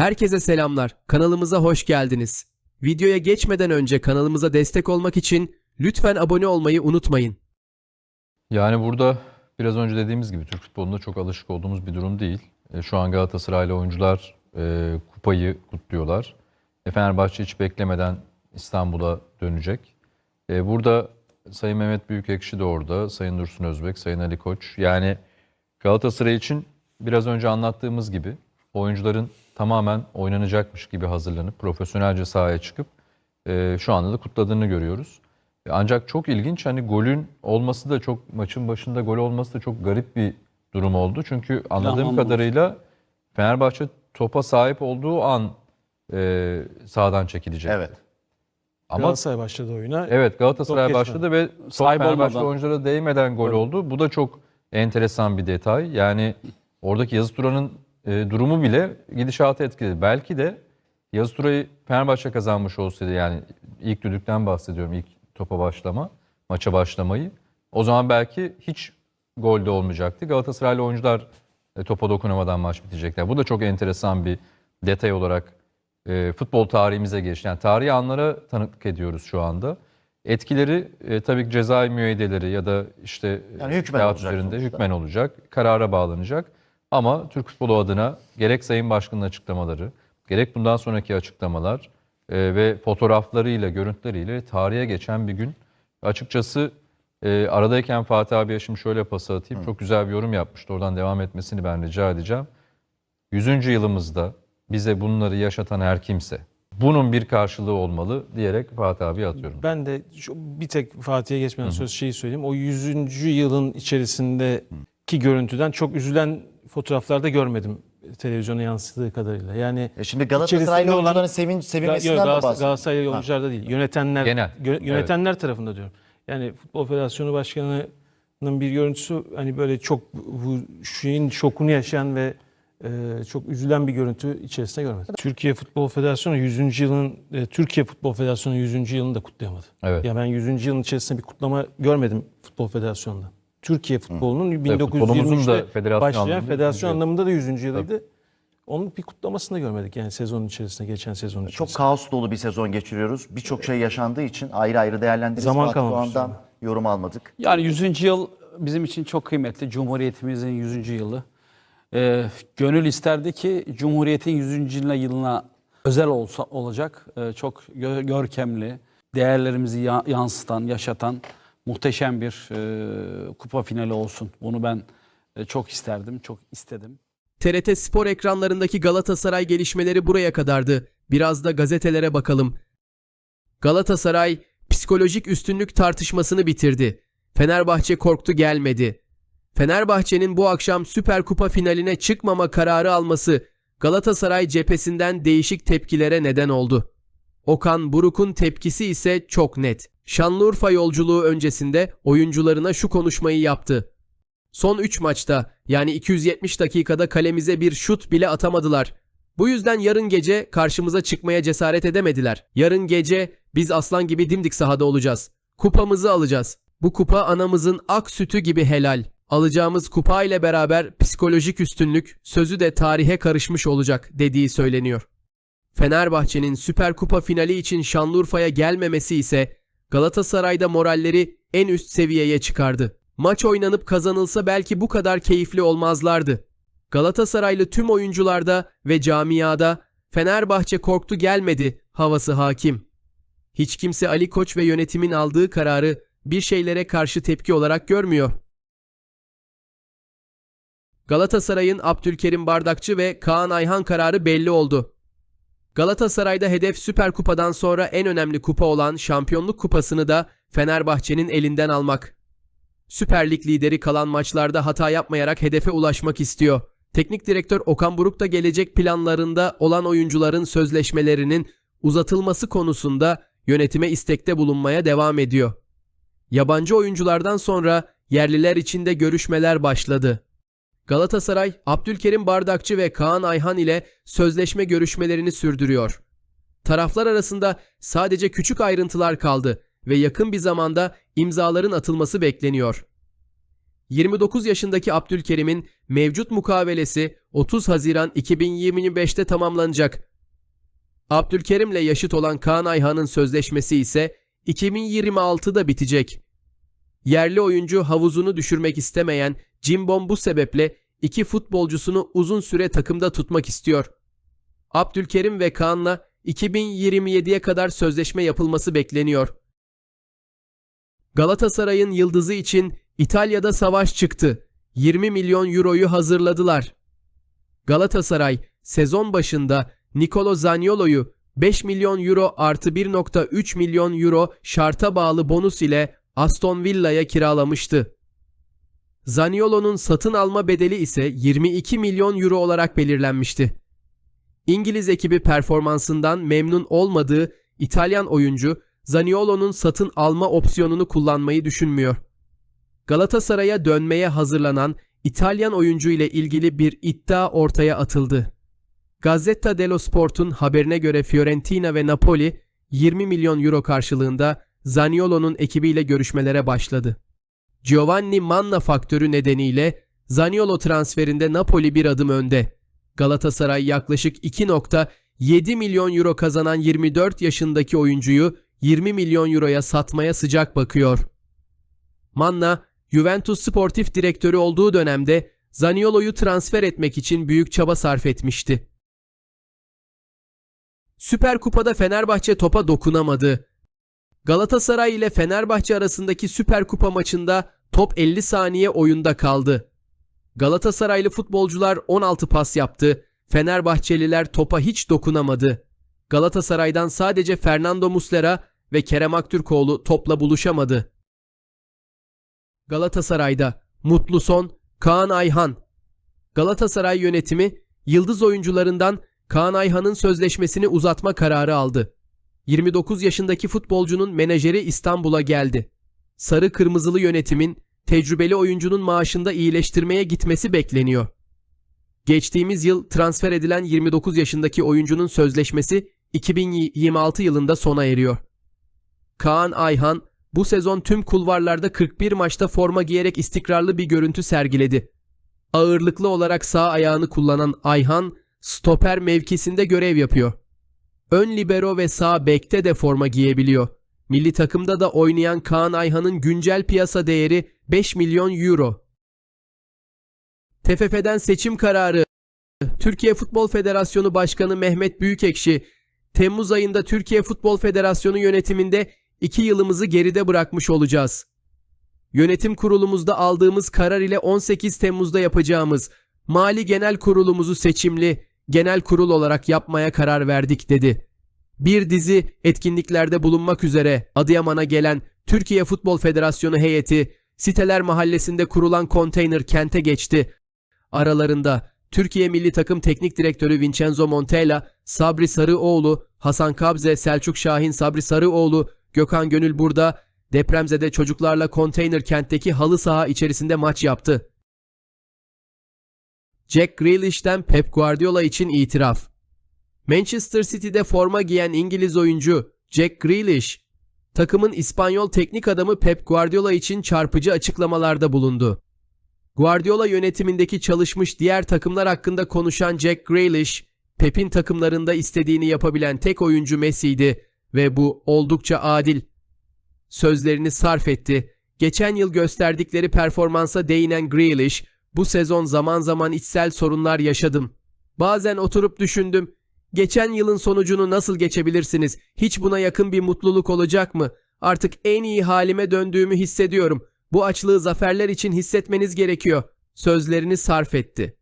Herkese selamlar. Kanalımıza hoş geldiniz. Videoya geçmeden önce kanalımıza destek olmak için lütfen abone olmayı unutmayın. Yani burada biraz önce dediğimiz gibi Türk futbolunda çok alışık olduğumuz bir durum değil. E, Şu an Galatasaraylı oyuncular e, kupayı kutluyorlar. E, Fenerbahçe hiç beklemeden İstanbul'a dönecek. E, burada Sayın Mehmet Büyükekşi de orada, Sayın Dursun Özbek, Sayın Ali Koç. Yani Galatasaray için biraz önce anlattığımız gibi oyuncuların tamamen oynanacakmış gibi hazırlanıp profesyonelce sahaya çıkıp e, şu anda da kutladığını görüyoruz. E, Ancak çok ilginç hani golün olması da çok maçın başında gol olması da çok garip bir durum oldu. Çünkü anladığım Planlanmamış. kadarıyla Fenerbahçe topa sahip olduğu an e, sağdan çekilecek. Evet. Ama Galatasaray başladı oyuna. evet Galatasaray başladı ve Sahip Fenerbahçe olmadan. oyunculara değmeden gol oldu. Bu da çok enteresan bir detay. Yani oradaki Yazı Turan'ın e, durumu bile gidişatı etkiledi. Belki de Yazı Tura'yı Fenerbahçe kazanmış olsaydı yani ilk düdükten bahsediyorum ilk topa başlama, maça başlamayı. O zaman belki hiç gol de olmayacaktı. Galatasaraylı oyuncular e, topa dokunamadan maç bitecekler. Bu da çok enteresan bir detay olarak e, futbol tarihimize geçti. Yani tarihi anlara tanıklık ediyoruz şu anda. Etkileri e, tabii ki cezai müeyyideleri ya da işte Yani hükmen olacak üzerinde sonuçta. hükmen olacak, karara bağlanacak. Ama Türk futbolu adına gerek Sayın Başkan'ın açıklamaları, gerek bundan sonraki açıklamalar e, ve fotoğraflarıyla, görüntüleriyle tarihe geçen bir gün. Açıkçası e, aradayken Fatih abiye şimdi şöyle pas atayım. Çok güzel bir yorum yapmıştı. Oradan devam etmesini ben rica edeceğim. 100. yılımızda bize bunları yaşatan her kimse bunun bir karşılığı olmalı diyerek Fatih abiye atıyorum. Ben de şu, bir tek Fatih'e geçmeden söz şeyi söyleyeyim. O 100. yılın içerisindeki görüntüden çok üzülen fotoğraflarda görmedim televizyona yansıdığı kadarıyla. Yani E şimdi İçerisinde Galatasaraylı olan- oyuncuların sevinç, sevinmesinden yok, mi Galatasaray, bahsediyorsun? Galatasaraylı oyuncularda değil. Yönetenler Genel, gö- yönetenler tarafında diyorum. Yani Futbol Federasyonu Başkanı'nın bir görüntüsü hani böyle çok bu şeyin şokunu yaşayan ve e, çok üzülen bir görüntü içerisinde görmedim. Türkiye Futbol Federasyonu 100. yılın e, Türkiye Futbol Federasyonu 100. yılını da kutlayamadı. Evet. Ya ben 100. yılın içerisinde bir kutlama görmedim Futbol Federasyon'da. Türkiye futbolunun futbolumuzun da 1923'te federasyon başlayan anlamında federasyon 100. yıl. anlamında da 100. yılıydı. Onun bir kutlamasını da görmedik yani sezonun içerisinde, geçen sezonun içerisinde. Çok kaos dolu bir sezon geçiriyoruz. Birçok şey yaşandığı için ayrı ayrı değerlendiririz. Zaman kalmamış yorum almadık. Yani 100. yıl bizim için çok kıymetli. Cumhuriyetimizin 100. yılı. Ee, gönül isterdi ki Cumhuriyet'in 100. yılına, yılına özel olsa olacak. Ee, çok gö- görkemli, değerlerimizi ya- yansıtan, yaşatan muhteşem bir e, kupa finali olsun. Bunu ben e, çok isterdim, çok istedim. TRT spor ekranlarındaki Galatasaray gelişmeleri buraya kadardı. Biraz da gazetelere bakalım. Galatasaray psikolojik üstünlük tartışmasını bitirdi. Fenerbahçe korktu gelmedi. Fenerbahçe'nin bu akşam Süper Kupa finaline çıkmama kararı alması Galatasaray cephesinden değişik tepkilere neden oldu. Okan Buruk'un tepkisi ise çok net. Şanlıurfa yolculuğu öncesinde oyuncularına şu konuşmayı yaptı. Son 3 maçta yani 270 dakikada kalemize bir şut bile atamadılar. Bu yüzden yarın gece karşımıza çıkmaya cesaret edemediler. Yarın gece biz aslan gibi dimdik sahada olacağız. Kupamızı alacağız. Bu kupa anamızın ak sütü gibi helal. Alacağımız kupa ile beraber psikolojik üstünlük sözü de tarihe karışmış olacak dediği söyleniyor. Fenerbahçe'nin Süper Kupa finali için Şanlıurfa'ya gelmemesi ise Galatasaray'da moralleri en üst seviyeye çıkardı. Maç oynanıp kazanılsa belki bu kadar keyifli olmazlardı. Galatasaraylı tüm oyuncularda ve camiada Fenerbahçe korktu gelmedi havası hakim. Hiç kimse Ali Koç ve yönetimin aldığı kararı bir şeylere karşı tepki olarak görmüyor. Galatasaray'ın Abdülkerim Bardakçı ve Kaan Ayhan kararı belli oldu. Galatasaray'da hedef Süper Kupa'dan sonra en önemli kupa olan Şampiyonluk Kupası'nı da Fenerbahçe'nin elinden almak. Süper Lig lideri kalan maçlarda hata yapmayarak hedefe ulaşmak istiyor. Teknik direktör Okan Buruk da gelecek planlarında olan oyuncuların sözleşmelerinin uzatılması konusunda yönetime istekte bulunmaya devam ediyor. Yabancı oyunculardan sonra yerliler için de görüşmeler başladı. Galatasaray, Abdülkerim Bardakçı ve Kaan Ayhan ile sözleşme görüşmelerini sürdürüyor. Taraflar arasında sadece küçük ayrıntılar kaldı ve yakın bir zamanda imzaların atılması bekleniyor. 29 yaşındaki Abdülkerim'in mevcut mukavelesi 30 Haziran 2025'te tamamlanacak. Abdülkerim'le yaşıt olan Kaan Ayhan'ın sözleşmesi ise 2026'da bitecek. Yerli oyuncu havuzunu düşürmek istemeyen Cimbom bu sebeple iki futbolcusunu uzun süre takımda tutmak istiyor. Abdülkerim ve Kaan'la 2027'ye kadar sözleşme yapılması bekleniyor. Galatasaray'ın yıldızı için İtalya'da savaş çıktı. 20 milyon euroyu hazırladılar. Galatasaray sezon başında Nicolo Zaniolo'yu 5 milyon euro artı 1.3 milyon euro şarta bağlı bonus ile Aston Villa'ya kiralamıştı. Zaniolo'nun satın alma bedeli ise 22 milyon euro olarak belirlenmişti. İngiliz ekibi performansından memnun olmadığı İtalyan oyuncu Zaniolo'nun satın alma opsiyonunu kullanmayı düşünmüyor. Galatasaray'a dönmeye hazırlanan İtalyan oyuncu ile ilgili bir iddia ortaya atıldı. Gazzetta dello Sport'un haberine göre Fiorentina ve Napoli 20 milyon euro karşılığında Zaniolo'nun ekibiyle görüşmelere başladı. Giovanni Manna faktörü nedeniyle Zaniolo transferinde Napoli bir adım önde. Galatasaray yaklaşık 2.7 milyon euro kazanan 24 yaşındaki oyuncuyu 20 milyon euroya satmaya sıcak bakıyor. Manna, Juventus sportif direktörü olduğu dönemde Zaniolo'yu transfer etmek için büyük çaba sarf etmişti. Süper Kupa'da Fenerbahçe topa dokunamadı. Galatasaray ile Fenerbahçe arasındaki Süper Kupa maçında top 50 saniye oyunda kaldı. Galatasaraylı futbolcular 16 pas yaptı. Fenerbahçeliler topa hiç dokunamadı. Galatasaray'dan sadece Fernando Muslera ve Kerem Aktürkoğlu topla buluşamadı. Galatasaray'da mutlu son Kaan Ayhan. Galatasaray yönetimi yıldız oyuncularından Kaan Ayhan'ın sözleşmesini uzatma kararı aldı. 29 yaşındaki futbolcunun menajeri İstanbul'a geldi. Sarı kırmızılı yönetimin tecrübeli oyuncunun maaşında iyileştirmeye gitmesi bekleniyor. Geçtiğimiz yıl transfer edilen 29 yaşındaki oyuncunun sözleşmesi 2026 yılında sona eriyor. Kaan Ayhan bu sezon tüm kulvarlarda 41 maçta forma giyerek istikrarlı bir görüntü sergiledi. Ağırlıklı olarak sağ ayağını kullanan Ayhan stoper mevkisinde görev yapıyor. Ön libero ve sağ bekte de forma giyebiliyor. Milli takımda da oynayan Kaan Ayhan'ın güncel piyasa değeri 5 milyon euro. TFF'den seçim kararı. Türkiye Futbol Federasyonu Başkanı Mehmet Büyükekşi, Temmuz ayında Türkiye Futbol Federasyonu yönetiminde 2 yılımızı geride bırakmış olacağız. Yönetim kurulumuzda aldığımız karar ile 18 Temmuz'da yapacağımız Mali Genel Kurulumuzu seçimli genel kurul olarak yapmaya karar verdik dedi. Bir dizi etkinliklerde bulunmak üzere Adıyaman'a gelen Türkiye Futbol Federasyonu heyeti Siteler Mahallesi'nde kurulan konteyner kente geçti. Aralarında Türkiye Milli Takım Teknik Direktörü Vincenzo Montella, Sabri Sarıoğlu, Hasan Kabze, Selçuk Şahin, Sabri Sarıoğlu, Gökhan Gönül burada depremzede çocuklarla konteyner kentteki halı saha içerisinde maç yaptı. Jack Grealish'ten Pep Guardiola için itiraf. Manchester City'de forma giyen İngiliz oyuncu Jack Grealish, takımın İspanyol teknik adamı Pep Guardiola için çarpıcı açıklamalarda bulundu. Guardiola yönetimindeki çalışmış diğer takımlar hakkında konuşan Jack Grealish, Pep'in takımlarında istediğini yapabilen tek oyuncu Messi'ydi ve bu oldukça adil. Sözlerini sarf etti. Geçen yıl gösterdikleri performansa değinen Grealish, bu sezon zaman zaman içsel sorunlar yaşadım. Bazen oturup düşündüm. Geçen yılın sonucunu nasıl geçebilirsiniz? Hiç buna yakın bir mutluluk olacak mı? Artık en iyi halime döndüğümü hissediyorum. Bu açlığı zaferler için hissetmeniz gerekiyor. Sözlerini sarf etti.